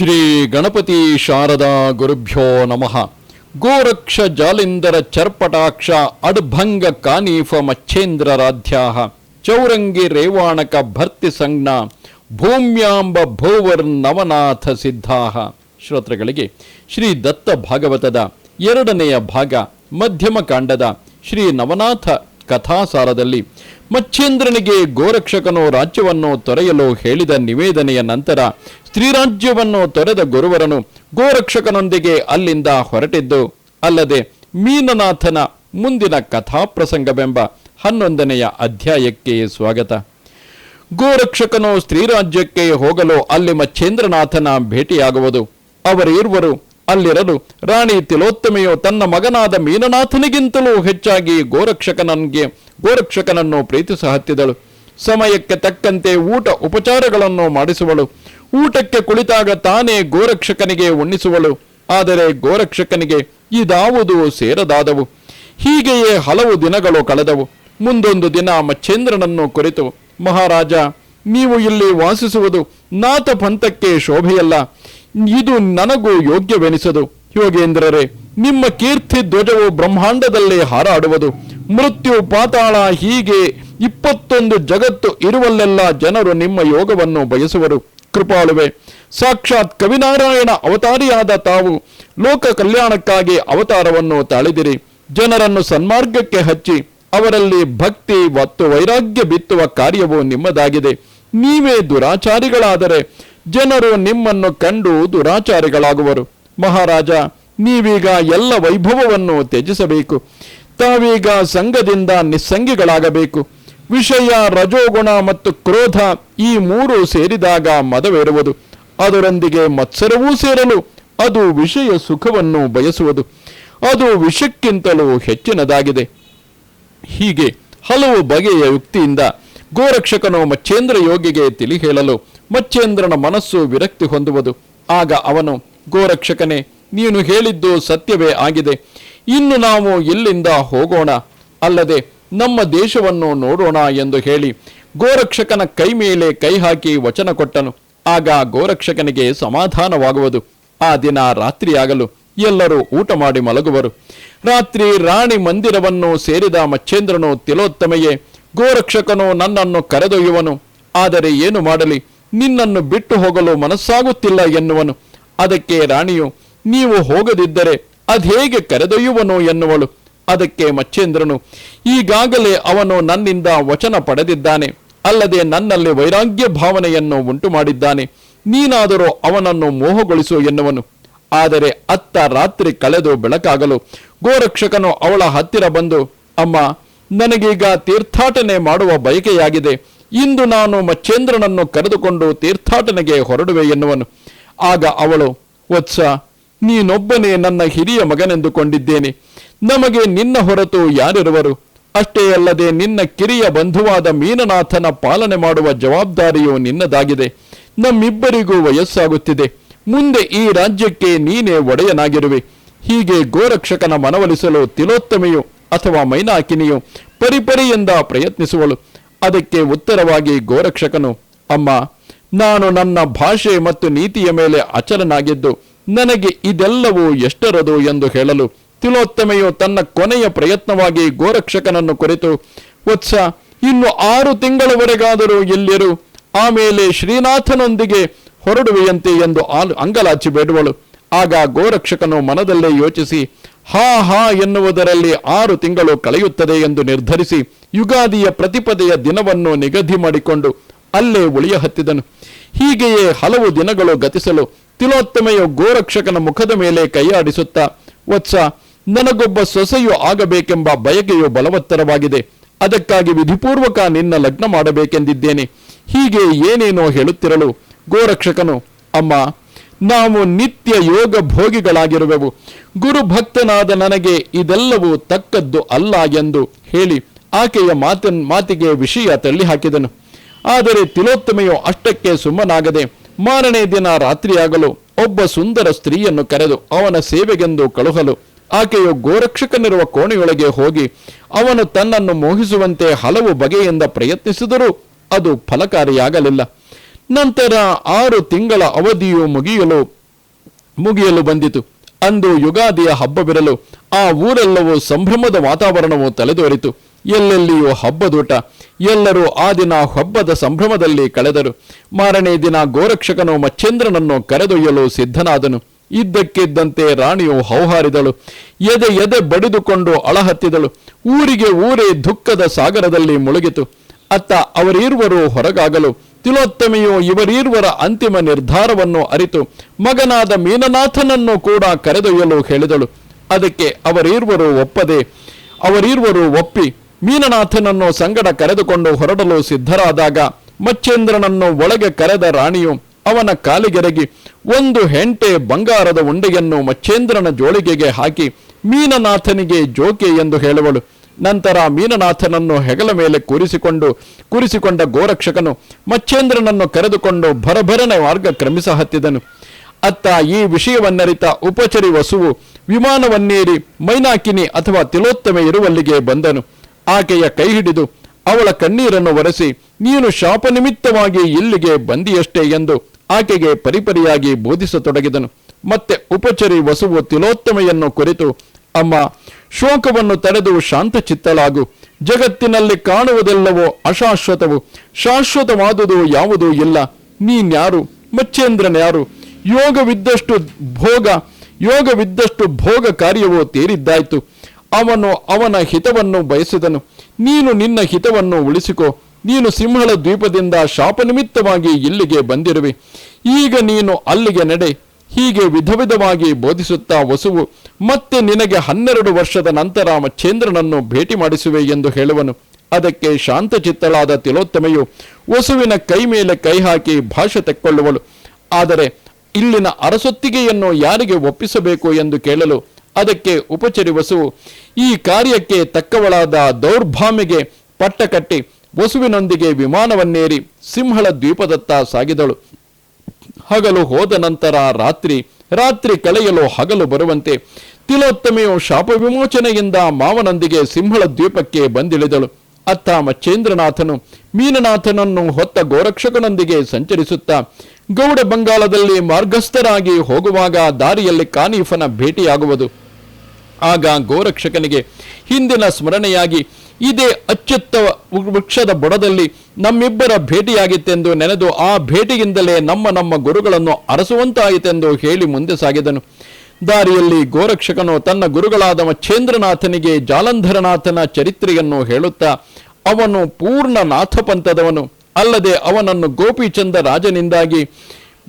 ಶ್ರೀ ಗಣಪತಿ ಶಾರದಾ ಗುರುಭ್ಯೋ ನಮಃ. ಗೋರಕ್ಷ ಜಾಲಿಂದರ ಚರ್ಪಟಾಕ್ಷ ಅಡ್ಭಂಗ ಕಾನೀಫ ಮಚ್ಛೇಂದ್ರರಾಧ್ಯಾಹ ಚೌರಂಗಿ ರೇವಾಣಕ ಭರ್ತಿ ಸಂಜ್ಞ ಭೂಮ್ಯಾಂಬ ಭೋವರ್ ನವನಾಥ ಸಿದ್ಧಾಹ. ಶ್ರೋತೃಗಳಿಗೆ ಶ್ರೀ ದತ್ತ ಭಾಗವತದ ಎರಡನೆಯ ಭಾಗ ಮಧ್ಯಮ ಕಾಂಡದ ಶ್ರೀ ನವನಾಥ ಕಥಾಸಾರದಲ್ಲಿ ಮಚ್ಛೇಂದ್ರನಿಗೆ ಗೋರಕ್ಷಕನು ರಾಜ್ಯವನ್ನು ತೊರೆಯಲು ಹೇಳಿದ ನಿವೇದನೆಯ ನಂತರ ಸ್ತ್ರೀರಾಜ್ಯವನ್ನು ತೊರೆದ ಗುರುವರನು ಗೋರಕ್ಷಕನೊಂದಿಗೆ ಅಲ್ಲಿಂದ ಹೊರಟಿದ್ದು, ಅಲ್ಲದೆ ಮೀನನಾಥನ ಮುಂದಿನ ಕಥಾಪ್ರಸಂಗವೆಂಬ ಹನ್ನೊಂದನೆಯ ಅಧ್ಯಾಯಕ್ಕೆ ಸ್ವಾಗತ. ಗೋರಕ್ಷಕನು ಸ್ತ್ರೀರಾಜ್ಯಕ್ಕೆ ಹೋಗಲು ಅಲ್ಲಿ ಮಚ್ಛೇಂದ್ರನಾಥನ ಭೇಟಿಯಾಗುವುದು. ಅವರಿರುವರು ಅಲ್ಲಿರಲು ರಾಣಿ ತಿಲೋತ್ತಮೆಯು ತನ್ನ ಮಗನಾದ ಮೀನನಾಥನಿಗಿಂತಲೂ ಹೆಚ್ಚಾಗಿ ಗೋರಕ್ಷಕನಿಗೆ ಗೋರಕ್ಷಕನನ್ನು ಪ್ರೀತಿಸ ಹತ್ತಿದಳು. ಸಮಯಕ್ಕೆ ತಕ್ಕಂತೆ ಊಟ ಉಪಚಾರಗಳನ್ನು ಮಾಡಿಸುವಳು. ಊಟಕ್ಕೆ ಕುಳಿತಾಗ ತಾನೇ ಗೋರಕ್ಷಕನಿಗೆ ಉಣ್ಣಿಸುವಳು. ಆದರೆ ಗೋರಕ್ಷಕನಿಗೆ ಇದಾವುದು ಸೇರದಾದವು. ಹೀಗೆಯೇ ಹಲವು ದಿನಗಳು ಕಳೆದವು. ಮುಂದೊಂದು ದಿನ ಮಚ್ಚೇಂದ್ರನನ್ನು ಕುರಿತು. ಮಹಾರಾಜ, ನೀವು ಇಲ್ಲಿ ವಾಸಿಸುವುದು ನಾಥ ಪಂಥಕ್ಕೆ ಶೋಭೆಯಲ್ಲ. ಇದು ನನಗೂ ಯೋಗ್ಯವೆನಿಸದು. ಯೋಗೇಂದ್ರರೇ, ನಿಮ್ಮ ಕೀರ್ತಿ ಧ್ವಜವು ಬ್ರಹ್ಮಾಂಡದಲ್ಲಿ ಹಾರಾಡುವುದು. ಮೃತ್ಯು ಪಾತಾಳ ಹೀಗೆ ಇಪ್ಪತ್ತೊಂದು ಜಗತ್ತು ಇರುವಲ್ಲೆಲ್ಲ ಜನರು ನಿಮ್ಮ ಯೋಗವನ್ನು ಬಯಸುವರು. ಕೃಪಾಳುವೆ, ಸಾಕ್ಷಾತ್ ಕವಿನಾರಾಯಣ ಅವತಾರಿಯಾದ ತಾವು ಲೋಕ ಕಲ್ಯಾಣಕ್ಕಾಗಿ ಅವತಾರವನ್ನು ತಾಳಿದಿರಿ. ಜನರನ್ನು ಸನ್ಮಾರ್ಗಕ್ಕೆ ಹಚ್ಚಿ, ಅವರಲ್ಲಿ ಭಕ್ತಿ ಮತ್ತು ವೈರಾಗ್ಯ ಬಿತ್ತುವ ಕಾರ್ಯವು ನಿಮ್ಮದಾಗಿದೆ. ನೀವೇ ದುರಾಚಾರಿಗಳಾದರೆ ಜನರು ನಿಮ್ಮನ್ನು ಕಂಡು ದುರಾಚಾರಿಗಳಾಗುವರು ಮಹಾರಾಜ, ನೀವೀಗ ಎಲ್ಲ ವೈಭವವನ್ನು ತ್ಯಜಿಸಬೇಕು. ತಾವೀಗ ಸಂಘದಿಂದ ನಿಸ್ಸಂಗಿಗಳಾಗಬೇಕು. ವಿಷಯ, ರಜೋಗುಣ ಮತ್ತು ಕ್ರೋಧ ಈ ಮೂರು ಸೇರಿದಾಗ ಮದವೇರುವುದು. ಅದರೊಂದಿಗೆ ಮತ್ಸರವೂ ಸೇರಲು ಅದು ವಿಷಯ ಸುಖವನ್ನು ಬಯಸುವುದು. ಅದು ವಿಷಕ್ಕಿಂತಲೂ ಹೆಚ್ಚಿನದಾಗಿದೆ. ಹೀಗೆ ಹಲವು ಬಗೆಯ ಯುಕ್ತಿಯಿಂದ ಗೋರಕ್ಷಕನು ಮಚ್ಚೇಂದ್ರ ಯೋಗಿಗೆ ತಿಳಿ ಹೇಳಲು ಮಚ್ಚೇಂದ್ರನ ಮನಸ್ಸು ವಿರಕ್ತಿ ಹೊಂದುವುದು. ಆಗ ಅವನು, ಗೋರಕ್ಷಕನೇ, ನೀನು ಹೇಳಿದ್ದು ಸತ್ಯವೇ ಆಗಿದೆ. ಇನ್ನು ನಾವು ಇಲ್ಲಿಂದ ಹೋಗೋಣ? ಅಲ್ಲದೆ ನಮ್ಮ ದೇಶವನ್ನು ನೋಡೋಣ ಎಂದು ಹೇಳಿ ಗೋರಕ್ಷಕನ ಕೈ ಮೇಲೆ ಕೈ ಹಾಕಿ ವಚನ ಕೊಟ್ಟನು. ಆಗ ಗೋರಕ್ಷಕನಿಗೆ ಸಮಾಧಾನವಾಗುವುದು. ಆ ದಿನ ರಾತ್ರಿಯಾಗಲು ಎಲ್ಲರೂ ಊಟ ಮಾಡಿ ಮಲಗುವರು. ರಾತ್ರಿ ರಾಣಿ ಮಂದಿರವನ್ನು ಸೇರಿದ ಮಚ್ಚೇಂದ್ರನು ತಿಲೋತ್ತಮೆಯೇ, ಗೋರಕ್ಷಕನು ನನ್ನನ್ನು ಕರೆದೊಯ್ಯುವನು. ಆದರೆ ಏನು ಮಾಡಲಿ? ನಿನ್ನನ್ನು ಬಿಟ್ಟು ಹೋಗಲು ಮನಸ್ಸಾಗುತ್ತಿಲ್ಲ ಎನ್ನುವನು. ಅದಕ್ಕೆ ರಾಣಿಯು, ನೀವು ಹೋಗದಿದ್ದರೆ ಅದೇಗೆ ಕರೆದೊಯ್ಯುವನು? ಎನ್ನುವಳು. ಅದಕ್ಕೆ ಮಚ್ಚೇಂದ್ರನು, ಈಗಾಗಲೇ ಅವನು ನನ್ನಿಂದ ವಚನ ಪಡೆದಿದ್ದಾನೆ. ಅಲ್ಲದೆ ನನ್ನಲ್ಲಿ ವೈರಾಗ್ಯ ಭಾವನೆಯನ್ನು ಉಂಟು ಮಾಡಿದ್ದಾನೆ ನೀನಾದರೂ ಅವನನ್ನು ಮೋಹಗೊಳಿಸು, ಎನ್ನುವನು. ಆದರೆ ಅತ್ತ ರಾತ್ರಿ ಕಳೆದು ಬೆಳಕಾಗಲು, ಗೋರಕ್ಷಕನು ಅವಳ ಹತ್ತಿರ ಬಂದು, ಅಮ್ಮ, ನನಗೀಗ ತೀರ್ಥಾಟನೆ ಮಾಡುವ ಬಯಕೆಯಾಗಿದೆ. ಇಂದು ನಾನು ಮಚ್ಚೇಂದ್ರನನ್ನು ಕರೆದುಕೊಂಡು ತೀರ್ಥಾಟನೆಗೆ ಹೊರಡುವೆ ಎನ್ನುವನು. ಆಗ ಅವಳು, ವತ್ಸ, ನೀನೊಬ್ಬನೇ ನನ್ನ ಹಿರಿಯ ಮಗನೆಂದುಕೊಂಡಿದ್ದೇನೆ. ನಮಗೆ ನಿನ್ನ ಹೊರತು ಯಾರಿರುವರು? ಅಷ್ಟೇ ಅಲ್ಲದೆ ನಿನ್ನ ಕಿರಿಯ ಬಂಧುವಾದ ಮೀನನಾಥನ ಪಾಲನೆ ಮಾಡುವ ಜವಾಬ್ದಾರಿಯು ನಿನ್ನದಾಗಿದೆ. ನಮ್ಮಿಬ್ಬರಿಗೂ ವಯಸ್ಸಾಗುತ್ತಿದೆ. ಮುಂದೆ ಈ ರಾಜ್ಯಕ್ಕೆ ನೀನೇ ಒಡೆಯನಾಗಿರುವೆ. ಹೀಗೆ ಗೋರಕ್ಷಕನ ಮನವೊಲಿಸಲು ತಿಲೋತ್ತಮೆಯು ಅಥವಾ ಮೈನಾಕಿನಿಯು ಪರಿಪರಿಯಿಂದ ಪ್ರಯತ್ನಿಸುವಳು. ಅದಕ್ಕೆ ಉತ್ತರವಾಗಿ ಗೋರಕ್ಷಕನು, ಅಮ್ಮ, ನಾನು ನನ್ನ ಭಾಷೆ ಮತ್ತು ನೀತಿಯ ಮೇಲೆ ಅಚಲನಾಗಿದ್ದು, ನನಗೆ ಇದೆಲ್ಲವೂ ಎಷ್ಟರದು ಎಂದು ಹೇಳಲು ತಿಲೋತ್ತಮೆಯು ತನ್ನ ಕೊನೆಯ ಪ್ರಯತ್ನವಾಗಿ ಗೋರಕ್ಷಕನನ್ನು ಕುರಿತು ವತ್ಸ ಇನ್ನು ಆರು ತಿಂಗಳವರೆಗಾದರೂ ಇಲ್ಲಿರು, ಆಮೇಲೆ ಶ್ರೀನಾಥನೊಂದಿಗೆ ಹೊರಡುವೆಯಂತೆ ಎಂದು ಅಂಗಲಾಚಿ ಬೇಡುವಳು. ಆಗ ಗೋರಕ್ಷಕನು ಮನದಲ್ಲೇ ಯೋಚಿಸಿ ಹಾ ಹಾ ಎನ್ನುವುದರಲ್ಲಿ ಆರು ತಿಂಗಳು ಕಳೆಯುತ್ತದೆ ಎಂದು ನಿರ್ಧರಿಸಿ ಯುಗಾದಿಯ ಪ್ರತಿಪದೆಯ ದಿನವನ್ನು ನಿಗದಿ ಮಾಡಿಕೊಂಡು ಅಲ್ಲೇ ಉಳಿಯ ಹತ್ತಿದನು. ಹೀಗೆಯೇ ಹಲವು ದಿನಗಳು ಗತಿಸಲು ತಿಲೋತ್ತಮೆಯು ಗೋರಕ್ಷಕನ ಮುಖದ ಮೇಲೆ ಕೈಯಾಡಿಸುತ್ತಾ, ವತ್ಸ, ನನಗೊಬ್ಬ ಸೊಸೆಯು ಆಗಬೇಕೆಂಬ ಬಯಕೆಯು ಬಲವತ್ತರವಾಗಿದೆ. ಅದಕ್ಕಾಗಿ ವಿಧಿಪೂರ್ವಕ ನಿನ್ನ ಲಗ್ನ ಮಾಡಬೇಕೆಂದಿದ್ದೇನೆ. ಹೀಗೆ ಏನೇನೋ ಹೇಳುತ್ತಿರಲು ಗೋರಕ್ಷಕನು, ಅಮ್ಮ ನಾವು ನಿತ್ಯ ಯೋಗ ಭೋಗಿಗಳಾಗಿರುವೆವು. ಗುರುಭಕ್ತನಾದ ನನಗೆ ಇದೆಲ್ಲವೂ ತಕ್ಕದ್ದು ಅಲ್ಲ ಎಂದು ಹೇಳಿ ಆಕೆಯ ಮಾತನ್, ಮಾತಿಗೆ ವಿಷಯ ತಳ್ಳಿ ಹಾಕಿದನು. ಆದರೆ ತಿಲೋತ್ತಮೆಯು ಅಷ್ಟಕ್ಕೆ ಸುಮ್ಮನಾಗದೆ ಮಾರನೇ ದಿನ ರಾತ್ರಿಯಾಗಲು ಒಬ್ಬ ಸುಂದರ ಸ್ತ್ರೀಯನ್ನು ಕರೆದು ಅವನ ಸೇವೆಗೆಂದು ಕಳುಹಲು ಆಕೆಯು ಗೋರಕ್ಷಕನಿರುವ ಕೋಣೆಯೊಳಗೆ ಹೋಗಿ ಅವನು ತನ್ನನ್ನು ಮೋಹಿಸುವಂತೆ ಹಲವು ಬಗೆಯಿಂದ ಪ್ರಯತ್ನಿಸಿದರೂ ಅದು ಫಲಕಾರಿಯಾಗಲಿಲ್ಲ. ನಂತರ ಆರು ತಿಂಗಳ ಅವಧಿಯು ಮುಗಿಯಲು ಮುಗಿಯಲು ಬಂದಿತು. ಅಂದು ಯುಗಾದಿಯ ಹಬ್ಬವಿರಲು ಆ ಊರೆಲ್ಲವೂ ಸಂಭ್ರಮದ ವಾತಾವರಣವು ತಲೆದೋರಿತು. ಎಲ್ಲೆಲ್ಲಿಯೂ ಹಬ್ಬದೂಟ. ಎಲ್ಲರೂ ಆ ದಿನ ಹಬ್ಬದ ಸಂಭ್ರಮದಲ್ಲಿ ಕಳೆದರು. ಮಾರನೇ ದಿನ ಗೋರಕ್ಷಕನು ಮಚ್ಚೇಂದ್ರನನ್ನು ಕರೆದೊಯ್ಯಲು ಸಿದ್ಧನಾದನು. ಇದ್ದಕ್ಕಿದ್ದಂತೆ ರಾಣಿಯು ಹೌಹಾರಿದಳು. ಎದೆ ಎದೆ ಬಡಿದುಕೊಂಡು ಅಳಹತ್ತಿದಳು. ಊರಿಗೆ ಊರೇ ದುಃಖದ ಸಾಗರದಲ್ಲಿ ಮುಳುಗಿತು. ಅತ್ತ ಅವರಿರುವರು ಹೊರಗಾಗಲು ತಿಲೋತ್ತಮೆಯು ಇವರೀರ್ವರ ಅಂತಿಮ ನಿರ್ಧಾರವನ್ನು ಅರಿತು ಮಗನಾದ ಮೀನನಾಥನನ್ನು ಕೂಡ ಕರೆದೊಯ್ಯಲು ಹೇಳಿದಳು. ಅದಕ್ಕೆ ಅವರೀರ್ವರು ಒಪ್ಪದೆ, ಅವರೀರ್ವರು ಒಪ್ಪಿ ಮೀನನಾಥನನ್ನು ಸಂಗಡ ಕರೆದುಕೊಂಡು ಹೊರಡಲು ಸಿದ್ಧರಾದಾಗ ಮಚ್ಚೇಂದ್ರನನ್ನು ಒಳಗೆ ಕರೆದ ರಾಣಿಯು ಅವನ ಕಾಲಿಗೆರಗಿ ಒಂದು ಹೆಂಟೆ ಬಂಗಾರದ ಉಂಡೆಯನ್ನು ಮಚ್ಚೇಂದ್ರನ ಜೋಳಿಗೆಗೆ ಹಾಕಿ ಮೀನನಾಥನಿಗೆ ಜೋಕೆ ಎಂದು ಹೇಳುವಳು. ನಂತರ ಮೀನನಾಥನನ್ನು ಹೆಗಲ ಮೇಲೆ ಕೂರಿಸಿಕೊಂಡು, ಕೂರಿಸಿಕೊಂಡ ಗೋರಕ್ಷಕನು ಮಚ್ಚೇಂದ್ರನನ್ನು ಕರೆದುಕೊಂಡು ಭರಭರನೆ ಮಾರ್ಗ ಕ್ರಮಿಸ ಹತ್ತಿದನು. ಅತ್ತ ಈ ವಿಷಯವನ್ನರಿತ ಉಪಚರಿ ವಸುವು ವಿಮಾನವನ್ನೇರಿ ಮೈನಾಕಿನಿ ಅಥವಾ ತಿಲೋತ್ತಮೆ ಇರುವಲ್ಲಿಗೆ ಬಂದನು. ಆಕೆಯ ಕೈ ಹಿಡಿದು ಅವಳ ಕಣ್ಣೀರನ್ನು ಒರೆಸಿ, ನೀನು ಶಾಪ ನಿಮಿತ್ತವಾಗಿ ಇಲ್ಲಿಗೆ ಬಂದಿಯಷ್ಟೇ ಎಂದು ಆಕೆಗೆ ಪರಿಪರಿಯಾಗಿ ಬೋಧಿಸತೊಡಗಿದನು. ಮತ್ತೆ ಉಪಚರಿ ವಸುವು ತಿಲೋತ್ತಮೆಯನ್ನು ಕುರಿತು ಅಮ್ಮ, ಶೋಕವನ್ನು ತಡೆದು ಶಾಂತಚಿತ್ತಲಾಗು. ಜಗತ್ತಿನಲ್ಲಿ ಕಾಣುವುದೆಲ್ಲವೋ ಅಶಾಶ್ವತವು. ಶಾಶ್ವತವಾದುದು ಯಾವುದೂ ಇಲ್ಲ. ನೀನ್ಯಾರು? ಮಚ್ಚೇಂದ್ರನ್ಯಾರು ಯೋಗವಿದ್ದಷ್ಟು ಭೋಗ ಯೋಗವಿದ್ದಷ್ಟು ಭೋಗ ಕಾರ್ಯವು ತೇರಿದ್ದಾಯ್ತು. ಅವನು ಅವನ ಹಿತವನ್ನು ಬಯಸಿದನು. ನೀನು ನಿನ್ನ ಹಿತವನ್ನು ಉಳಿಸಿಕೋ. ನೀನು ಸಿಂಹಳ ದ್ವೀಪದಿಂದ ಶಾಪ ನಿಮಿತ್ತವಾಗಿ ಇಲ್ಲಿಗೆ ಬಂದಿರುವೆ. ಈಗ ನೀನು ಅಲ್ಲಿಗೆ ನಡೆ. ಹೀಗೆ ವಿಧ ವಿಧವಾಗಿ ಬೋಧಿಸುತ್ತಾ ವಸುವು, ಮತ್ತೆ ನಿನಗೆ ಹನ್ನೆರಡು ವರ್ಷದ ನಂತರ ಚಂದ್ರನನ್ನು ಭೇಟಿ ಮಾಡಿಸುವೆ ಎಂದು ಹೇಳುವನು. ಅದಕ್ಕೆ ಶಾಂತಚಿತ್ತಳಾದ ತಿಲೋತ್ತಮೆಯು ವಸುವಿನ ಕೈ ಮೇಲೆ ಕೈ ಹಾಕಿ ಭಾಷೆ ತೆಕ್ಕೊಳ್ಳುವಳು. ಆದರೆ ಇಲ್ಲಿನ ಅರಸೊತ್ತಿಗೆಯನ್ನು ಯಾರಿಗೆ ಒಪ್ಪಿಸಬೇಕು ಎಂದು ಕೇಳಲು ಅದಕ್ಕೆ ಉಪಚರಿ ವಸುವು, ಈ ಕಾರ್ಯಕ್ಕೆ ತಕ್ಕವಳಾದ ದೌರ್ಭಾಮೆಗೆ ಪಟ್ಟಕಟ್ಟಿ ವಸುವಿನೊಂದಿಗೆ ವಿಮಾನವನ್ನೇರಿ ಸಿಂಹಳ ದ್ವೀಪದತ್ತ ಸಾಗಿದಳು. ಹಗಲು ಹೋದ ನಂತರ ರಾತ್ರಿ ರಾತ್ರಿ ಕಳೆಯಲು ಹಗಲು ಬರುವಂತೆ ತಿಲೋತ್ತಮೆಯು ಶಾಪ ವಿಮೋಚನೆಯಿಂದ ಮಾವನೊಂದಿಗೆ ಸಿಂಹಳ ದ್ವೀಪಕ್ಕೆ ಬಂದಿಳಿದಳು. ಅತ್ತ ಮಚ್ಚೇಂದ್ರನಾಥನು ಮೀನನಾಥನನ್ನು ಹೊತ್ತ ಗೋರಕ್ಷಕನೊಂದಿಗೆ ಸಂಚರಿಸುತ್ತಾ ಗೌಡ ಬಂಗಾಳದಲ್ಲಿ ಮಾರ್ಗಸ್ಥರಾಗಿ ಹೋಗುವಾಗ ದಾರಿಯಲ್ಲಿ ಕಾನೀಫನ ಭೇಟಿಯಾಗುವುದು. ಆಗ ಗೋರಕ್ಷಕನಿಗೆ ಹಿಂದಿನ ಸ್ಮರಣೆಯಾಗಿ ಇದೇ ಅತ್ಯುತ್ತ ವೃಕ್ಷದ ಬುಡದಲ್ಲಿ ನಮ್ಮಿಬ್ಬರ ಭೇಟಿಯಾಗಿತ್ತೆಂದು ನೆನೆದು ಆ ಭೇಟಿಯಿಂದಲೇ ನಮ್ಮ ನಮ್ಮ ಗುರುಗಳನ್ನು ಅರಸುವಂತಾಯಿತೆಂದು ಹೇಳಿ ಮುಂದೆ ಸಾಗಿದನು. ದಾರಿಯಲ್ಲಿ ಗೋರಕ್ಷಕನು ತನ್ನ ಗುರುಗಳಾದ ಮಚ್ಛೇಂದ್ರನಾಥನಿಗೆ ಜಾಲಂಧರನಾಥನ ಚರಿತ್ರೆಯನ್ನು ಹೇಳುತ್ತಾ, ಅವನು ಪೂರ್ಣ ನಾಥಪಂಥದವನು. ಅಲ್ಲದೆ ಅವನನ್ನು ಗೋಪಿಚಂದ ರಾಜನಿಂದಾಗಿ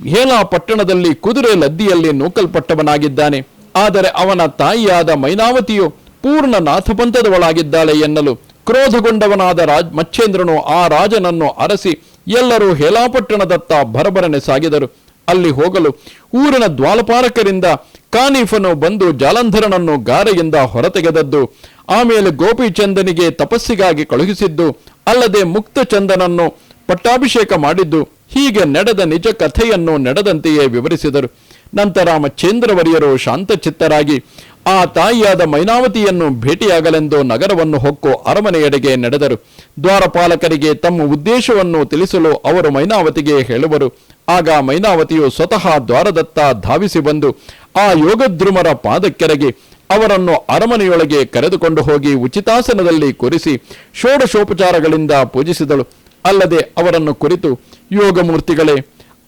ಹೇಲಾ ಪಟ್ಟಣದಲ್ಲಿ ಕುದುರೆ ಲದ್ದಿಯಲ್ಲಿ ನೂಕಲ್ಪಟ್ಟವನಾಗಿದ್ದಾನೆ. ಆದರೆ ಅವನ ತಾಯಿಯಾದ ಮೈನಾವತಿಯು ಪೂರ್ಣ ನಾಥಪಂಥದವಳಾಗಿದ್ದಾಳೆ ಎನ್ನಲು ಕ್ರೋಧಗೊಂಡವನಾದ ರಾಜ್ ಮಚ್ಚೇಂದ್ರನು ಆ ರಾಜನನ್ನು ಅರಸಿ ಎಲ್ಲರೂ ಹೇಲಾಪಟ್ಟಣದತ್ತ ಭರಭರನೆ ಸಾಗಿದರು. ಅಲ್ಲಿ ಹೋಗಲು ಊರಿನ ದ್ವಾಲಪಾರಕರಿಂದ ಕಾನೀಫನು ಬಂದು ಜಾಲಂಧರನನ್ನು ಗಾರೆಯಿಂದ ಹೊರತೆಗೆದದ್ದು. ಆಮೇಲೆ ಗೋಪಿಚಂದನಿಗೆ ತಪಸ್ಸಿಗಾಗಿ ಕಳುಹಿಸಿದ್ದು, ಅಲ್ಲದೆ ಮುಕ್ತಚಂದನನ್ನು ಪಟ್ಟಾಭಿಷೇಕ ಮಾಡಿದ್ದು, ಹೀಗೆ ನಡೆದ ನಿಜ ಕಥೆಯನ್ನು ನಡೆದಂತೆಯೇ ವಿವರಿಸಿದರು. ನಂತರ ಮಚ್ಚೇಂದ್ರವರಿಯರು ಶಾಂತಚಿತ್ತರಾಗಿ, ಆ ತಾಯಿಯಾದ ಮೈನಾವತಿಯನ್ನು ಭೇಟಿಯಾಗಲೆಂದು ನಗರವನ್ನು ಹೊಕ್ಕು ಅರಮನೆಯೆಡೆಗೆ ನಡೆದರು. ದ್ವಾರಪಾಲಕರಿಗೆ ತಮ್ಮ ಉದ್ದೇಶವನ್ನು ತಿಳಿಸಲು ಅವರು ಮೈನಾವತಿಗೆ ಹೇಳುವರು. ಆಗ ಮೈನಾವತಿಯು ಸ್ವತಃ ದ್ವಾರದತ್ತ ಧಾವಿಸಿ ಬಂದು, ಆ ಯೋಗದ್ರುಮರ ಪಾದಕ್ಕೆರಗಿ ಅವರನ್ನು ಅರಮನೆಯೊಳಗೆ ಕರೆದುಕೊಂಡು ಹೋಗಿ ಉಚಿತಾಸನದಲ್ಲಿ ಕೂರಿಸಿ ಷೋಡಶೋಪಚಾರಗಳಿಂದ ಪೂಜಿಸಿದಳು. ಅಲ್ಲದೆ ಅವರನ್ನು ಕುರಿತು, ಯೋಗಮೂರ್ತಿಗಳೇ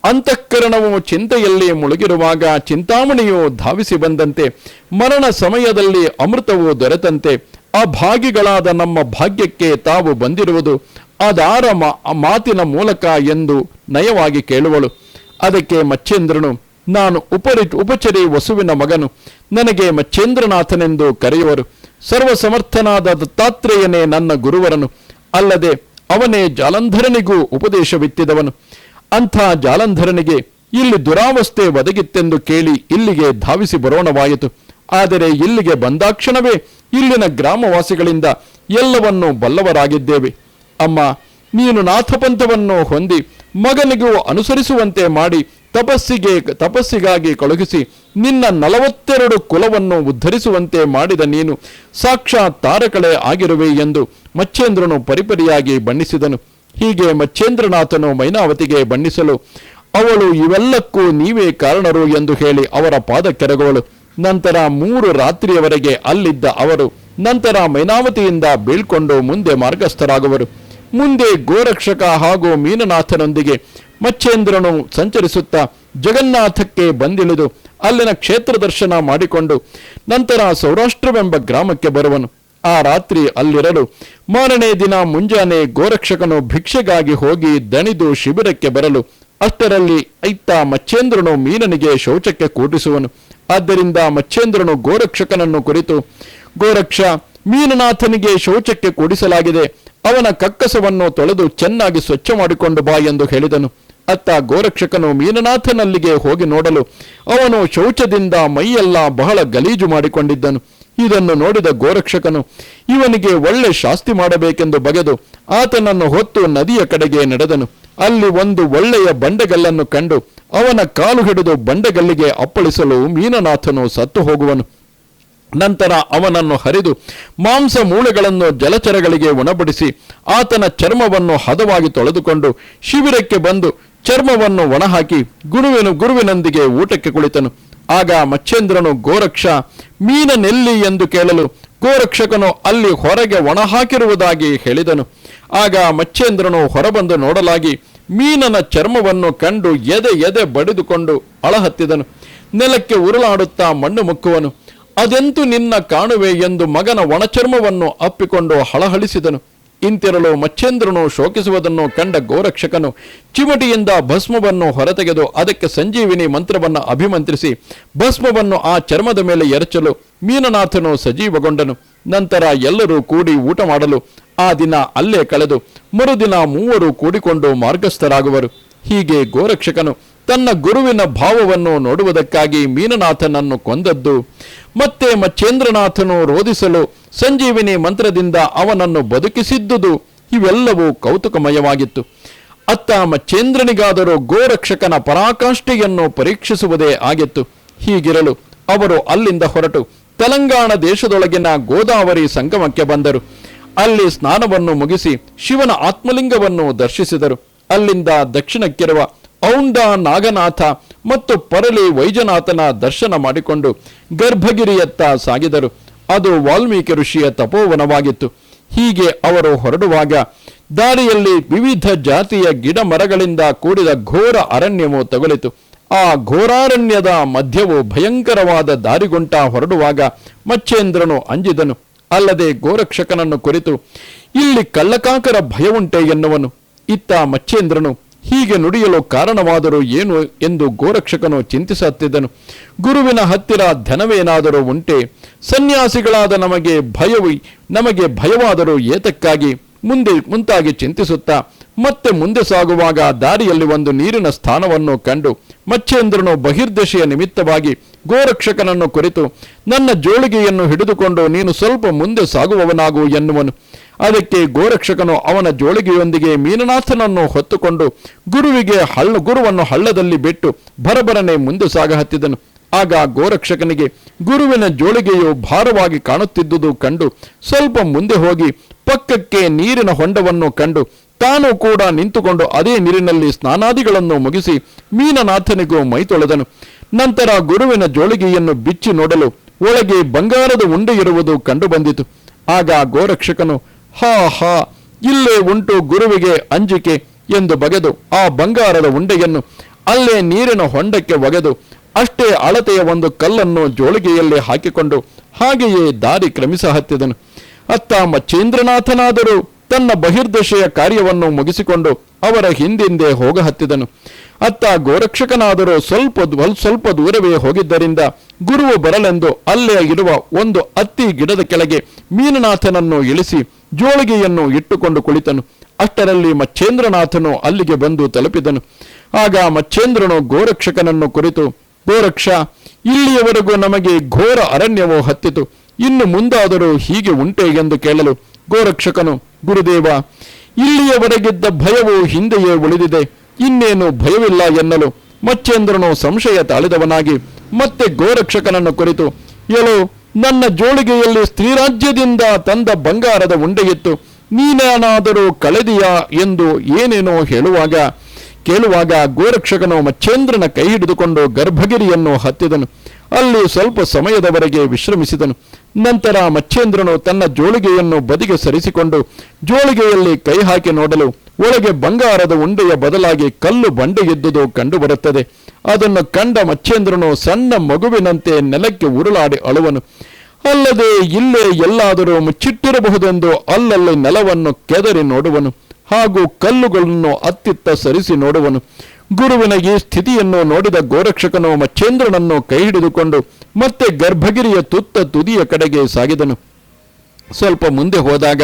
ಅಂತಃಕರಣವು ಚಿಂತೆಯಲ್ಲಿ ಮುಳುಗಿರುವಾಗ ಚಿಂತಾಮಣಿಯು ಧಾವಿಸಿ ಬಂದಂತೆ, ಮರಣ ಸಮಯದಲ್ಲಿ ಅಮೃತವು ದೊರೆತಂತೆ, ಅಭಾಗಿಗಳಾದ ನಮ್ಮ ಭಾಗ್ಯಕ್ಕೆ ತಾವು ಬಂದಿರುವುದು ಅದಾರ ಮಾತಿನ ಮೂಲಕ ಎಂದು ನಯವಾಗಿ ಕೇಳುವಳು. ಅದಕ್ಕೆ ಮಚ್ಚೇಂದ್ರನು, ನಾನು ಉಪರಿ, ಉಪಚರಿ ವಸುವಿನ ಮಗನು, ನನಗೆ ಮಚ್ಚೇಂದ್ರನಾಥನೆಂದು ಕರೆಯುವರು. ಸರ್ವಸಮರ್ಥನಾದ ದತ್ತಾತ್ರೇಯನೇ ನನ್ನ ಗುರುವರನು. ಅಲ್ಲದೆ ಅವನೇ ಜಾಲಂಧರನಿಗೂ ಉಪದೇಶವಿತ್ತಿದವನು. ಅಂಥ ಜಾಲಂಧರನಿಗೆ ಇಲ್ಲಿ ದುರಾವಸ್ಥೆ ಒದಗಿತ್ತೆಂದು ಕೇಳಿ ಇಲ್ಲಿಗೆ ಧಾವಿಸಿ ಬರೋಣವಾಯಿತು. ಆದರೆ ಇಲ್ಲಿಗೆ ಬಂದಾಕ್ಷಣವೇ ಇಲ್ಲಿನ ಗ್ರಾಮವಾಸಿಗಳಿಂದ ಎಲ್ಲವನ್ನೂ ಬಲ್ಲವರಾಗಿದ್ದೇವೆ. ಅಮ್ಮ, ನೀನು ನಾಥಪಂಥವನ್ನು ಹೊಂದಿ ಮಗನಿಗೂ ಅನುಸರಿಸುವಂತೆ ಮಾಡಿ ತಪಸ್ಸಿಗೆ, ತಪಸ್ಸಿಗಾಗಿ ಕಳುಹಿಸಿ ನಿನ್ನ ನಲವತ್ತೆರಡು ಕುಲವನ್ನು ಉದ್ಧರಿಸುವಂತೆ ಮಾಡಿದ ನೀನು ಸಾಕ್ಷಾತ್ ತಾರಕಳೆ ಆಗಿರುವೆ ಎಂದು ಮಚ್ಚೇಂದ್ರನು ಪರಿಪರಿಯಾಗಿ ಬಣ್ಣಿಸಿದನು. ಹೀಗೆ ಮಚ್ಚೇಂದ್ರನಾಥನು ಮೈನಾವತಿಗೆ ಬಣ್ಣಿಸಲು, ಅವಳು ಇವೆಲ್ಲಕ್ಕೂ ನೀವೇ ಕಾರಣರು ಎಂದು ಹೇಳಿ ಅವರ ಪಾದಕ್ಕೆರಗುವಳು ನಂತರ ಮೂರು ರಾತ್ರಿಯವರೆಗೆ ಅಲ್ಲಿದ್ದ ಅವರು, ನಂತರ ಮೈನಾವತಿಯಿಂದ ಬೀಳ್ಕೊಂಡು ಮುಂದೆ ಮಾರ್ಗಸ್ಥರಾಗುವರು. ಮುಂದೆ ಗೋರಕ್ಷಕ ಹಾಗೂ ಮೀನನಾಥನೊಂದಿಗೆ ಮಚ್ಚೇಂದ್ರನು ಸಂಚರಿಸುತ್ತಾ ಜಗನ್ನಾಥಕ್ಕೆ ಬಂದಿಳಿದು ಅಲ್ಲಿನ ಕ್ಷೇತ್ರ ದರ್ಶನ ಮಾಡಿಕೊಂಡು ನಂತರ ಸೌರಾಷ್ಟ್ರವೆಂಬ ಗ್ರಾಮಕ್ಕೆ ಬರುವನು. ಆ ರಾತ್ರಿ ಅಲ್ಲಿರಲು ಮಾರನೇ ದಿನ ಮುಂಜಾನೆ ಗೋರಕ್ಷಕನು ಭಿಕ್ಷೆಗಾಗಿ ಹೋಗಿ ದಣಿದು ಶಿಬಿರಕ್ಕೆ ಬರಲು. ಅಷ್ಟರಲ್ಲಿ ಐತ್ತ ಮಚ್ಚೇಂದ್ರನು ಮೀನನಿಗೆ ಶೌಚಕ್ಕೆ ಕೂಟಿಸುವನು ಆದ್ದರಿಂದ ಮಚ್ಚೇಂದ್ರನು ಗೋರಕ್ಷಕನನ್ನು ಕುರಿತು, ಗೋರಕ್ಷ, ಮೀನನಾಥನಿಗೆ ಶೌಚಕ್ಕೆ ಕೂಡಿಸಲಾಗಿದೆ. ಅವನ ಕಕ್ಕಸವನ್ನು ತೊಳೆದು ಚೆನ್ನಾಗಿ ಸ್ವಚ್ಛ ಮಾಡಿಕೊಂಡು ಬಾ ಎಂದು ಹೇಳಿದನು. ಅತ್ತ ಗೋರಕ್ಷಕನು ಮೀನನಾಥನಲ್ಲಿಗೆ ಹೋಗಿ ನೋಡಲು, ಅವನು ಶೌಚದಿಂದ ಮೈಯೆಲ್ಲ ಬಹಳ ಗಲೀಜು ಮಾಡಿಕೊಂಡಿದ್ದನು. ಇದನ್ನು ನೋಡಿದ ಗೋರಕ್ಷಕನು, ಇವನಿಗೆ ಒಳ್ಳೆ ಶಾಸ್ತಿ ಮಾಡಬೇಕೆಂದು ಬಗೆದು ಆತನನ್ನು ಹೊತ್ತು ನದಿಯ ಕಡೆಗೆ ನಡೆದನು. ಅಲ್ಲಿ ಒಂದು ಒಳ್ಳೆಯ ಬಂಡೆಗಲ್ಲನ್ನು ಕಂಡು ಅವನ ಕಾಲು ಹಿಡಿದು ಬಂಡೆಗಲ್ಲಿಗೆ ಅಪ್ಪಳಿಸಲು ಮೀನನಾಥನು ಸತ್ತು ಹೋಗುವನು. ನಂತರ ಅವನನ್ನು ಹರಿದು ಮಾಂಸ ಮೂಳೆಗಳನ್ನು ಜಲಚರಗಳಿಗೆ ಒಣಬಡಿಸಿ ಆತನ ಚರ್ಮವನ್ನು ಹದವಾಗಿ ತೊಳೆದುಕೊಂಡು ಶಿಬಿರಕ್ಕೆ ಬಂದು ಚರ್ಮವನ್ನು ಒಣಹಾಕಿ ಗುರುವಿನ ಗುರುವಿನೊಂದಿಗೆ ಊಟಕ್ಕೆ ಕುಳಿತನು. ಆಗ ಮಚ್ಚೇಂದ್ರನು, ಗೋರಕ್ಷ, ಮೀನನೆಲ್ಲಿ ಎಂದು ಕೇಳಲು ಗೋರಕ್ಷಕನು ಅಲ್ಲಿ ಹೊರಗೆ ಒಣಹಾಕಿರುವುದಾಗಿ ಹೇಳಿದನು. ಆಗ ಮಚ್ಚೇಂದ್ರನು ಹೊರಬಂದು ನೋಡಲಾಗಿ ಮೀನನ ಚರ್ಮವನ್ನು ಕಂಡು ಎದೆ ಎದೆ ಬಡಿದುಕೊಂಡು ಅಳಹತ್ತಿದನು. ನೆಲಕ್ಕೆ ಉರುಳಾಡುತ್ತಾ ಮಣ್ಣು ಮುಕ್ಕುವನು. ಅದೆಂತೂ ನಿನ್ನ ಕಾಣುವೆ ಎಂದು ಮಗನ ಒಣಚರ್ಮವನ್ನು ಅಪ್ಪಿಕೊಂಡು ಹಳಹಳಿಸಿದನು ಇಂತಿರಲು ಮಚ್ಚೇಂದ್ರನು ಶೋಕಿಸುವುದನ್ನು ಕಂಡ ಗೋರಕ್ಷಕನು ಚಿಮಟಿಯಿಂದ ಭಸ್ಮವನ್ನು ಹೊರತೆಗೆದು ಅದಕ್ಕೆ ಸಂಜೀವಿನಿ ಮಂತ್ರವನ್ನು ಅಭಿಮಂತ್ರಿಸಿ, ಭಸ್ಮವನ್ನು ಆ ಚರ್ಮದ ಮೇಲೆ ಎರಚಲು ಮೀನನಾಥನು ಸಜೀವಗೊಂಡನು. ನಂತರ ಎಲ್ಲರೂ ಕೂಡಿ ಊಟ ಮಾಡಲು ಆ ದಿನ ಅಲ್ಲೇ ಕಳೆದು ಮರುದಿನ ಮೂವರು ಕೂಡಿಕೊಂಡು ಮಾರ್ಗಸ್ಥರಾಗುವರು. ಹೀಗೆ ಗೋರಕ್ಷಕನು ತನ್ನ ಗುರುವಿನ ಭಾವವನ್ನು ನೋಡುವುದಕ್ಕಾಗಿ ಮೀನನಾಥನನ್ನು ಕೊಂದದ್ದು, ಮತ್ತೆ ಮಚ್ಚೇಂದ್ರನಾಥನು ರೋಧಿಸಲು ಸಂಜೀವಿನಿ ಮಂತ್ರದಿಂದ ಅವನನ್ನು ಬದುಕಿಸಿದ್ದುದು ಇವೆಲ್ಲವೂ ಕೌತುಕಮಯವಾಗಿತ್ತು. ಅತ್ತ ಮಚ್ಚೇಂದ್ರನಿಗಾದರೂ ಗೋರಕ್ಷಕನ ಪರಾಕಾಷ್ಠೆಯನ್ನು ಪರೀಕ್ಷಿಸುವುದೇ ಆಗಿತ್ತು. ಹೀಗಿರಲು ಅವರು ಅಲ್ಲಿಂದ ಹೊರಟು ತೆಲಂಗಾಣ ದೇಶದೊಳಗಿನ ಗೋದಾವರಿ ಸಂಗಮಕ್ಕೆ ಬಂದರು. ಅಲ್ಲಿ ಸ್ನಾನವನ್ನು ಮುಗಿಸಿ ಶಿವನ ಆತ್ಮಲಿಂಗವನ್ನು ದರ್ಶಿಸಿದರು. ಅಲ್ಲಿಂದ ದಕ್ಷಿಣಕ್ಕಿರುವ ಔಂಡ ನಾಗನಾಥ ಮತ್ತು ಪರಲಿ ವೈಜನಾಥನ ದರ್ಶನ ಮಾಡಿಕೊಂಡು ಗರ್ಭಗಿರಿಯತ್ತ ಸಾಗಿದರು. ಅದು ವಾಲ್ಮೀಕಿ ಋಷಿಯ ತಪೋವನವಾಗಿತ್ತು. ಹೀಗೆ ಅವರು ಹೊರಡುವಾಗ ದಾರಿಯಲ್ಲಿ ವಿವಿಧ ಜಾತಿಯ ಗಿಡ ಮರಗಳಿಂದ ಕೂಡಿದ ಘೋರ ಅರಣ್ಯವು ತಗುಲಿತು. ಆ ಘೋರಾರಣ್ಯದ ಮಧ್ಯವು ಭಯಂಕರವಾದ ದಾರಿಗುಂಟ ಹೊರಡುವಾಗ ಮಚ್ಚೇಂದ್ರನು ಅಂಜಿದನು. ಅಲ್ಲದೆ ಗೋರಕ್ಷಕನನ್ನು ಕುರಿತು, ಇಲ್ಲಿ ಕಳ್ಳಕಾಕರ ಭಯವುಂಟೆ ಎನ್ನುವನು. ಇತ್ತ ಮಚ್ಚೇಂದ್ರನು ಹೀಗೆ ನುಡಿಯಲು ಕಾರಣವಾದರೂ ಏನು ಎಂದು ಗೋರಕ್ಷಕನು ಚಿಂತಿಸುತ್ತಿದ್ದನು. ಗುರುವಿನ ಹತ್ತಿರ ಧನವೇನಾದರೂ ಉಂಟೆ, ಸನ್ಯಾಸಿಗಳಾದ ನಮಗೆ ಭಯವು, ನಮಗೆ ಭಯವಾದರೂ ಏತಕ್ಕಾಗಿ? ಮುಂದೆ ಮುಂತಾಗಿ ಚಿಂತಿಸುತ್ತಾ, ಮತ್ತೆ ಮುಂದೆ ಸಾಗುವಾಗ ದಾರಿಯಲ್ಲಿ ಒಂದು ನೀರಿನ ಸ್ಥಾನವನ್ನು ಕಂಡು, ಮಚ್ಚೇಂದ್ರನು ಬಹಿರ್ದಶೆಯ ನಿಮಿತ್ತವಾಗಿ ಗೋರಕ್ಷಕನನ್ನು ಕುರಿತು, ನನ್ನ ಜೋಳಿಗೆಯನ್ನು ಹಿಡಿದುಕೊಂಡು ನೀನು ಸ್ವಲ್ಪ ಮುಂದೆ ಸಾಗುವವನಾಗು ಎನ್ನುವನು. ಅದಕ್ಕೆ ಗೋರಕ್ಷಕನು ಅವನ ಜೋಳಿಗೆಯೊಂದಿಗೆ ಮೀನನಾಥನನ್ನು ಹೊತ್ತುಕೊಂಡು ಗುರುವಿಗೆ ಹಳ್ಳ ಗುರುವನ್ನು ಹಳ್ಳದಲ್ಲಿ ಬಿಟ್ಟು ಭರಭರನೆ ಮುಂದೆ ಸಾಗಹತ್ತಿದನು ಆಗ ಗೋರಕ್ಷಕನಿಗೆ ಗುರುವಿನ ಜೋಳಿಗೆಯು ಭಾರವಾಗಿ ಕಾಣುತ್ತಿದ್ದುದು ಕಂಡು ಸ್ವಲ್ಪ ಮುಂದೆ ಹೋಗಿ ಪಕ್ಕಕ್ಕೆ ನೀರಿನ ಹೊಂಡವನ್ನು ಕಂಡು ತಾನು ಕೂಡ ನಿಂತುಕೊಂಡು ಅದೇ ನೀರಿನಲ್ಲಿ ಸ್ನಾನಾದಿಗಳನ್ನು ಮುಗಿಸಿ ಮೀನನಾಥನಿಗೂ ಮೈ ತೊಳೆದನು. ನಂತರ ಗುರುವಿನ ಜೋಳಿಗೆಯನ್ನು ಬಿಚ್ಚಿ ನೋಡಲು ಒಳಗೆ ಬಂಗಾರದ ಉಂಡೆ ಇರುವುದು ಕಂಡುಬಂದಿತು ಆಗ ಗೋರಕ್ಷಕನು ಹಾ ಹಾ, ಇಲ್ಲೇ ಉಂಟು ಗುರುವಿಗೆ ಅಂಜಿಕೆ ಎಂದು ಬಗೆದು ಆ ಬಂಗಾರದ ಉಂಡೆಯನ್ನು ಅಲ್ಲೇ ನೀರಿನ ಹೊಂಡಕ್ಕೆ ಒಗೆದು ಅಷ್ಟೇ ಅಳತೆಯ ಒಂದು ಕಲ್ಲನ್ನು ಜೋಳಿಗೆಯಲ್ಲಿ ಹಾಕಿಕೊಂಡು ಹಾಗೆಯೇ ದಾರಿ ಕ್ರಮಿಸ ಹತ್ತಿದನು. ಅತ್ತ ಮಚ್ಚೇಂದ್ರನಾಥನಾದರೂ ತನ್ನ ಬಹಿರ್ದಶೆಯ ಕಾರ್ಯವನ್ನು ಮುಗಿಸಿಕೊಂಡು ಅವರ ಹಿಂದಿಂದೆ ಹೋಗ ಹತ್ತಿದನು. ಅತ್ತ ಗೋರಕ್ಷಕನಾದರೂ ಸ್ವಲ್ಪ ಸ್ವಲ್ಪ ದೂರವೇ ಹೋಗಿದ್ದರಿಂದ ಗುರುವು ಬರಲೆಂದು ಅಲ್ಲೇ ಇರುವ ಒಂದು ಅತ್ತಿ ಗಿಡದ ಕೆಳಗೆ ಮೀನನಾಥನನ್ನು ಇಳಿಸಿ ಜೋಳಿಗೆಯನ್ನು ಇಟ್ಟುಕೊಂಡು ಕುಳಿತನು. ಅಷ್ಟರಲ್ಲಿ ಮಚ್ಚೇಂದ್ರನಾಥನು ಅಲ್ಲಿಗೆ ಬಂದು ತಲುಪಿದನು. ಆಗ ಮಚ್ಚೇಂದ್ರನು ಗೋರಕ್ಷಕನನ್ನು ಕುರಿತು, ಗೋರಕ್ಷ, ಇಲ್ಲಿಯವರೆಗೂ ನಮಗೆ ಘೋರ ಅರಣ್ಯವು ಹತ್ತಿತು. ಇನ್ನು ಮುಂದಾದರೂ ಹೀಗೆ ಉಂಟೆ? ಎಂದು ಕೇಳಲು ಗೋರಕ್ಷಕನು, ಗುರುದೇವ ಇಲ್ಲಿಯವರೆಗಿದ್ದ ಭಯವು ಹಿಂದೆಯೇ ಉಳಿದಿದೆ. ಇನ್ನೇನು ಭಯವಿಲ್ಲ ಎನ್ನಲು ಮಚ್ಚೇಂದ್ರನು ಸಂಶಯ ತಾಳಿದವನಾಗಿ ಮತ್ತೆ ಗೋರಕ್ಷಕನನ್ನು ಕುರಿತು, ಎಲೋ, ನನ್ನ ಜೋಳಿಗೆಯಲ್ಲಿ ಸ್ತ್ರೀರಾಜ್ಯದಿಂದ ತಂದ ಬಂಗಾರದ ಉಂಡೆಯಿತ್ತು. ನೀನೇನಾದರೂ ಕಳೆದಿಯಾ ಎಂದು ಏನೇನೋ ಹೇಳುವಾಗ, ಕೇಳುವಾಗ ಗೋರಕ್ಷಕನು ಮಚ್ಚೇಂದ್ರನ ಕೈ ಹಿಡಿದುಕೊಂಡು ಗರ್ಭಗಿರಿಯನ್ನು ಹತ್ತಿದನು. ಅಲ್ಲಿ ಸ್ವಲ್ಪ ಸಮಯದವರೆಗೆ ವಿಶ್ರಮಿಸಿದನು. ನಂತರ ಮಚ್ಚೇಂದ್ರನು ತನ್ನ ಜೋಳಿಗೆಯನ್ನು ಬದಿಗೆ ಸರಿಸಿಕೊಂಡು ಜೋಳಿಗೆಯಲ್ಲಿ ಕೈ ಹಾಕಿ ನೋಡಲು ಒಳಗೆ ಬಂಗಾರದ ಉಂಡೆಯ ಬದಲಾಗಿ ಕಲ್ಲು ಬಂಡೆ ಎದ್ದುದು ಕಂಡುಬರುತ್ತದೆ. ಅದನ್ನು ಕಂಡ ಮಚ್ಚೇಂದ್ರನು ಸಣ್ಣ ಮಗುವಿನಂತೆ ನೆಲಕ್ಕೆ ಉರುಳಾಡಿ ಅಳುವನು. ಅಲ್ಲದೆ ಇಲ್ಲೇ ಎಲ್ಲಾದರೂ ಮುಚ್ಚಿಟ್ಟಿರಬಹುದೆಂದು ಅಲ್ಲಲ್ಲಿ ನೆಲವನ್ನು ಕೆದರಿ ನೋಡುವನು ಹಾಗೂ ಕಲ್ಲುಗಳನ್ನು ಅತ್ತಿತ್ತ ಸರಿಸಿ ನೋಡುವನು. ಗುರುವಿನ ಈ ಸ್ಥಿತಿಯನ್ನು ನೋಡಿದ ಗೋರಕ್ಷಕನು ಮಚ್ಚೇಂದ್ರನನ್ನು ಕೈ ಹಿಡಿದುಕೊಂಡು ಮತ್ತೆ ಗರ್ಭಗಿರಿಯ ತುತ್ತ ತುದಿಯ ಕಡೆಗೆ ಸಾಗಿದನು. ಸ್ವಲ್ಪ ಮುಂದೆ ಹೋದಾಗ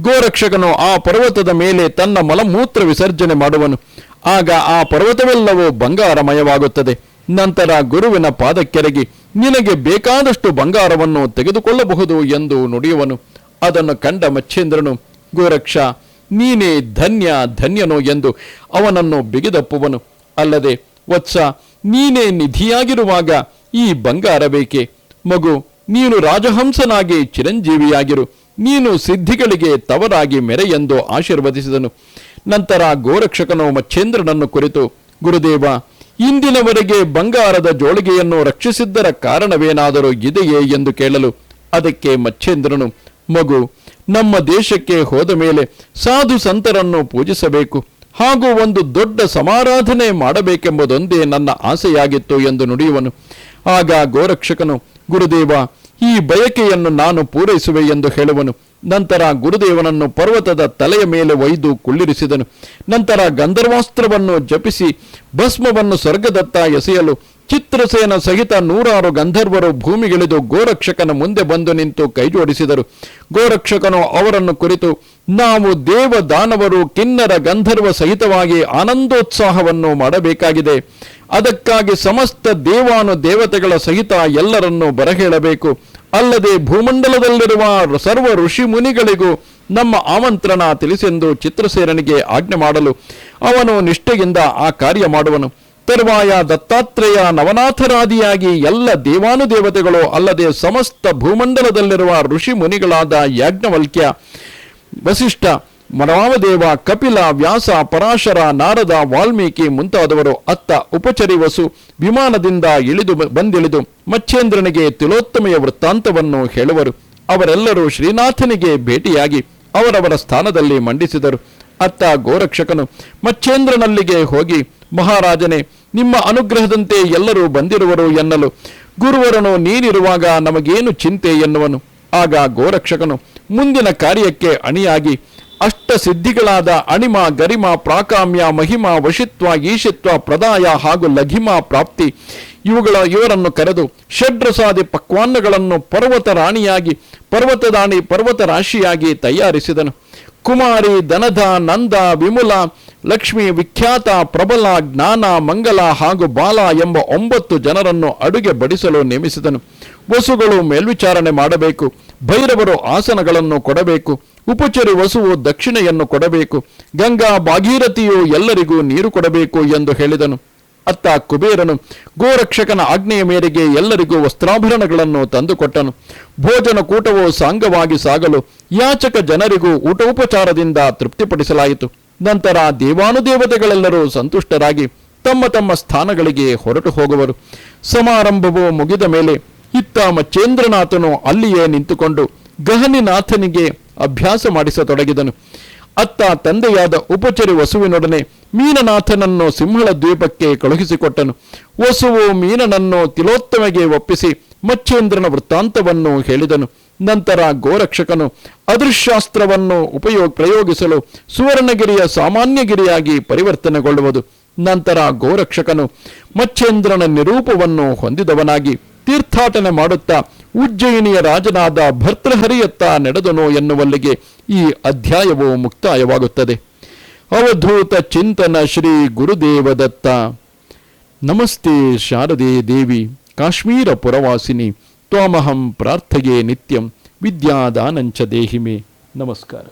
ಗೋರಕ್ಷಕನು ಆ ಪರ್ವತದ ಮೇಲೆ ತನ್ನ ಮಲಮೂತ್ರ ವಿಸರ್ಜನೆ ಮಾಡುವನು. ಆಗ ಆ ಪರ್ವತವೆಲ್ಲವೂ ಬಂಗಾರಮಯವಾಗುತ್ತದೆ. ನಂತರ ಗುರುವಿನ ಪಾದಕ್ಕೆರಗಿ, ನಿನಗೆ ಬೇಕಾದಷ್ಟು ಬಂಗಾರವನ್ನು ತೆಗೆದುಕೊಳ್ಳಬಹುದು ಎಂದು ನುಡಿಯುವನು. ಅದನ್ನು ಕಂಡ ಮಚ್ಚೇಂದ್ರನು, ಗೋರಕ್ಷ ನೀನೇ ಧನ್ಯ, ಧನ್ಯನು ಎಂದು ಅವನನ್ನು ಬಿಗಿದಪ್ಪುವನು. ಅಲ್ಲದೆ, ವತ್ಸ, ನೀನೇ ನಿಧಿಯಾಗಿರುವಾಗ ಈ ಬಂಗಾರ ಬೇಕೆ? ಮಗು, ನೀನು ರಾಜಹಂಸನಾಗಿ ಚಿರಂಜೀವಿಯಾಗಿರು. ನೀನು ಸಿದ್ಧಿಗಳಿಗೆ ತವರಾಗಿ ಮೆರೆ ಎಂದು ಆಶೀರ್ವದಿಸಿದನು. ನಂತರ ಗೋರಕ್ಷಕನು ಮಚ್ಚೇಂದ್ರನನ್ನು ಕುರಿತು, ಗುರುದೇವ, ಇಂದಿನವರೆಗೆ ಬಂಗಾರದ ಜೋಳಿಗೆಯನ್ನು ರಕ್ಷಿಸಿದ್ದರ ಕಾರಣವೇನಾದರೂ ಇದೆಯೇ ಎಂದು ಕೇಳಲು? ಅದಕ್ಕೆ ಮಚ್ಚೇಂದ್ರನು, ಮಗು ನಮ್ಮ ದೇಶಕ್ಕೆ ಹೋದ ಮೇಲೆ ಸಾಧು ಸಂತರನ್ನು ಪೂಜಿಸಬೇಕು. ಹಾಗೂ ಒಂದು ದೊಡ್ಡ ಸಮಾರಾಧನೆ ಮಾಡಬೇಕೆಂಬುದೊಂದೇ ನನ್ನ ಆಸೆಯಾಗಿತ್ತು ಎಂದು ನುಡಿಯುವನು. ಆಗ ಗೋರಕ್ಷಕನು, ಗುರುದೇವ, ಈ ಬಯಕೆಯನ್ನು ನಾನು ಪೂರೈಸುವೆ ಎಂದು ಹೇಳುವನು. ನಂತರ ಗುರುದೇವನನ್ನು ಪರ್ವತದ ತಲೆಯ ಮೇಲೆ ಒಯ್ದು ಕುಳ್ಳಿರಿಸಿದನು. ನಂತರ ಗಂಧರ್ವಾಸ್ತ್ರವನ್ನು ಜಪಿಸಿ ಭಸ್ಮವನ್ನು ಸ್ವರ್ಗದತ್ತ ಎಸೆಯಲು ಚಿತ್ರಸೇನ ಸಹಿತ ನೂರಾರು ಗಂಧರ್ವರು ಭೂಮಿಗಿಳಿದು ಗೋರಕ್ಷಕನ ಮುಂದೆ ಬಂದು ನಿಂತು ಕೈಜೋಡಿಸಿದರು ಗೋರಕ್ಷಕನು ಅವರನ್ನು ಕುರಿತು, ನಾವು ದೇವ ದಾನವರು ಕಿನ್ನರ ಗಂಧರ್ವ ಸಹಿತವಾಗಿ ಆನಂದೋತ್ಸಾಹವನ್ನು ಮಾಡಬೇಕಾಗಿದೆ. ಅದಕ್ಕಾಗಿ ಸಮಸ್ತ ದೇವಾನು ದೇವತೆಗಳ ಸಹಿತ ಎಲ್ಲರನ್ನೂ ಬರಹೇಳಬೇಕು. ಅಲ್ಲದೆ ಭೂಮಂಡಲದಲ್ಲಿರುವ ಸರ್ವ ಋಷಿ ಮುನಿಗಳಿಗೂ ನಮ್ಮ ಆಮಂತ್ರಣ ತಿಳಿಸೆಂದು ಚಿತ್ರಸೇನಿಗೆ ಆಜ್ಞೆ ಮಾಡಲು ಅವನು ನಿಷ್ಠೆಯಿಂದ ಆ ಕಾರ್ಯ ಮಾಡುವನು. ತರುವಾಯ ದತ್ತಾತ್ರೇಯ ನವನಾಥರಾದಿಯಾಗಿ ಎಲ್ಲ ದೇವಾನುದೇವತೆಗಳು ಅಲ್ಲದೆ ಸಮಸ್ತ ಭೂಮಂಡಲದಲ್ಲಿರುವ ಋಷಿ ಮುನಿಗಳಾದ ಯಾಜ್ಞವಲ್ಕ್ಯ, ವಸಿಷ್ಠ ಮರಾಮದೇವ ಕಪಿಲ, ವ್ಯಾಸ, ಪರಾಶರ, ನಾರದ, ವಾಲ್ಮೀಕಿ ಮುಂತಾದವರು ಅತ್ತ ಉಪಚರಿ ವಸು ವಿಮಾನದಿಂದ ಇಳಿದು ಬಂದಿಳಿದು ಮಚ್ಚೇಂದ್ರನಿಗೆ ತಿಲೋತ್ತಮೆಯ ವೃತ್ತಾಂತವನ್ನು ಹೇಳುವರು. ಅವರೆಲ್ಲರೂ ಶ್ರೀನಾಥನಿಗೆ ಭೇಟಿಯಾಗಿ ಅವರವರ ಸ್ಥಾನದಲ್ಲಿ ಮಂಡಿಸಿದರು. ಅತ್ತ ಗೋರಕ್ಷಕನು ಮಚ್ಚೇಂದ್ರನಲ್ಲಿಗೆ ಹೋಗಿ, ಮಹಾರಾಜನೇ, ನಿಮ್ಮ ಅನುಗ್ರಹದಂತೆ ಎಲ್ಲರೂ ಬಂದಿರುವರು ಎನ್ನಲು. ಗುರುವರನು ನೀನಿರುವಾಗ ನಮಗೇನು ಚಿಂತೆ ಎನ್ನುವನು? ಆಗ ಗೋರಕ್ಷಕನು ಮುಂದಿನ ಕಾರ್ಯಕ್ಕೆ ಅಣಿಯಾಗಿ, ಅಷ್ಟ ಸಿದ್ಧಿಗಳಾದ ಅಣಿಮ, ಗರಿಮ, ಪ್ರಾಕಾಮ್ಯ, ಮಹಿಮ, ವಶಿತ್ವ, ಈಶಿತ್ವ, ಪ್ರದಾಯ ಹಾಗೂ ಲಘಿಮ ಪ್ರಾಪ್ತಿ, ಇವುಗಳ ಇವರನ್ನು ಕರೆದು ಷಡ್ರಸಾದಿ ಪಕ್ವಾನ್ನಗಳನ್ನು ಪರ್ವತ ರಾಣಿಯಾಗಿ ಪರ್ವತದಾಣಿ ಪರ್ವತ ರಾಶಿಯಾಗಿ ತಯಾರಿಸಿದನು. ಕುಮಾರಿ, ದನಧ, ನಂದ, ವಿಮುಲ, ಲಕ್ಷ್ಮಿ, ವಿಖ್ಯಾತ, ಪ್ರಬಲ, ಜ್ಞಾನ, ಮಂಗಲ ಹಾಗೂ ಬಾಲ ಎಂಬ ಒಂಬತ್ತು ಜನರನ್ನು ಅಡುಗೆ ಬಡಿಸಲು ನೇಮಿಸಿದನು. ವಸುಗಳು ಮೇಲ್ವಿಚಾರಣೆ ಮಾಡಬೇಕು. ಭೈರವರು ಆಸನಗಳನ್ನು ಕೊಡಬೇಕು. ಉಪಚರಿ ವಸುವು ದಕ್ಷಿಣೆಯನ್ನು ಕೊಡಬೇಕು. ಗಂಗಾ, ಭಾಗೀರಥಿಯು ಎಲ್ಲರಿಗೂ ನೀರು ಕೊಡಬೇಕು ಎಂದು ಹೇಳಿದನು. ಅತ್ತ ಕುಬೇರನು ಗೋರಕ್ಷಕನ ಆಜ್ಞೆಯ ಮೇರೆಗೆ ಎಲ್ಲರಿಗೂ ವಸ್ತ್ರಾಭರಣಗಳನ್ನು ತಂದುಕೊಟ್ಟನು. ಭೋಜನ ಕೂಟವು ಸಾಂಗವಾಗಿ ಸಾಗಲು ಯಾಚಕ ಜನರಿಗೂ ಊಟೋಪಚಾರದಿಂದ ತೃಪ್ತಿಪಡಿಸಲಾಯಿತು. ನಂತರ ದೇವಾನುದೇವತೆಗಳೆಲ್ಲರೂ ಸಂತುಷ್ಟರಾಗಿ ತಮ್ಮ ತಮ್ಮ ಸ್ಥಾನಗಳಿಗೆ ಹೊರಟು ಹೋಗುವರು. ಸಮಾರಂಭವು ಮುಗಿದ ಮೇಲೆ ಇತ್ತ ಮಚ್ಚೇಂದ್ರನಾಥನು ಅಲ್ಲಿಯೇ ನಿಂತುಕೊಂಡು ಗಹನಿನಾಥನಿಗೆ ಅಭ್ಯಾಸ ಮಾಡಿಸತೊಡಗಿದನು. ಅತ್ತ ತಂದೆಯಾದ ಉಪಚರಿ ವಸುವಿನೊಡನೆ ಮೀನನಾಥನನ್ನು ಸಿಂಹಳ ದ್ವೀಪಕ್ಕೆ ಕಳುಹಿಸಿಕೊಟ್ಟನು. ವಸುವು ಮೀನನನ್ನು ತಿಲೋತ್ತಮೆಗೆ ಒಪ್ಪಿಸಿ ಮಚ್ಚೇಂದ್ರನ ವೃತ್ತಾಂತವನ್ನು ಹೇಳಿದನು. ನಂತರ ಗೋರಕ್ಷಕನು ಅದೃಶ್ಯಾಸ್ತ್ರವನ್ನು ಉಪಯೋಗ ಪ್ರಯೋಗಿಸಲು ಸುವರ್ಣಗಿರಿಯ ಸಾಮಾನ್ಯಗಿರಿಯಾಗಿ ಪರಿವರ್ತನೆಗೊಳ್ಳುವುದು. ನಂತರ ಗೋರಕ್ಷಕನು ಮಚ್ಚೇಂದ್ರನ ನಿರೂಪವನ್ನು ಹೊಂದಿದವನಾಗಿ ತೀರ್ಥಾಟನೆ ಮಾಡುತ್ತಾ ಉಜ್ಜಯಿನಿಯ ರಾಜನಾದ ಭರ್ತೃಹರಿಯತ್ತ ನಡೆದನು ಎನ್ನುವಲ್ಲಿಗೆ ಈ ಅಧ್ಯಾಯವು ಮುಕ್ತಾಯವಾಗುತ್ತದೆ. ಅವಧೂತ ಚಿಂತನ ಶ್ರೀ ಗುರುದೇವದತ್ತ. ನಮಸ್ತೆ ಶಾರದೆ ದೇವಿ, ಕಾಶ್ಮೀರ ಪುರವಾಸಿನಿ, ತ್ವಾಮಹಂ ಪ್ರಾರ್ಥಯೇ ನಿತ್ಯಂ, ವಿದ್ಯಾದಾನಂಚ ದೇಹಿಮೆ. ನಮಸ್ಕಾರ.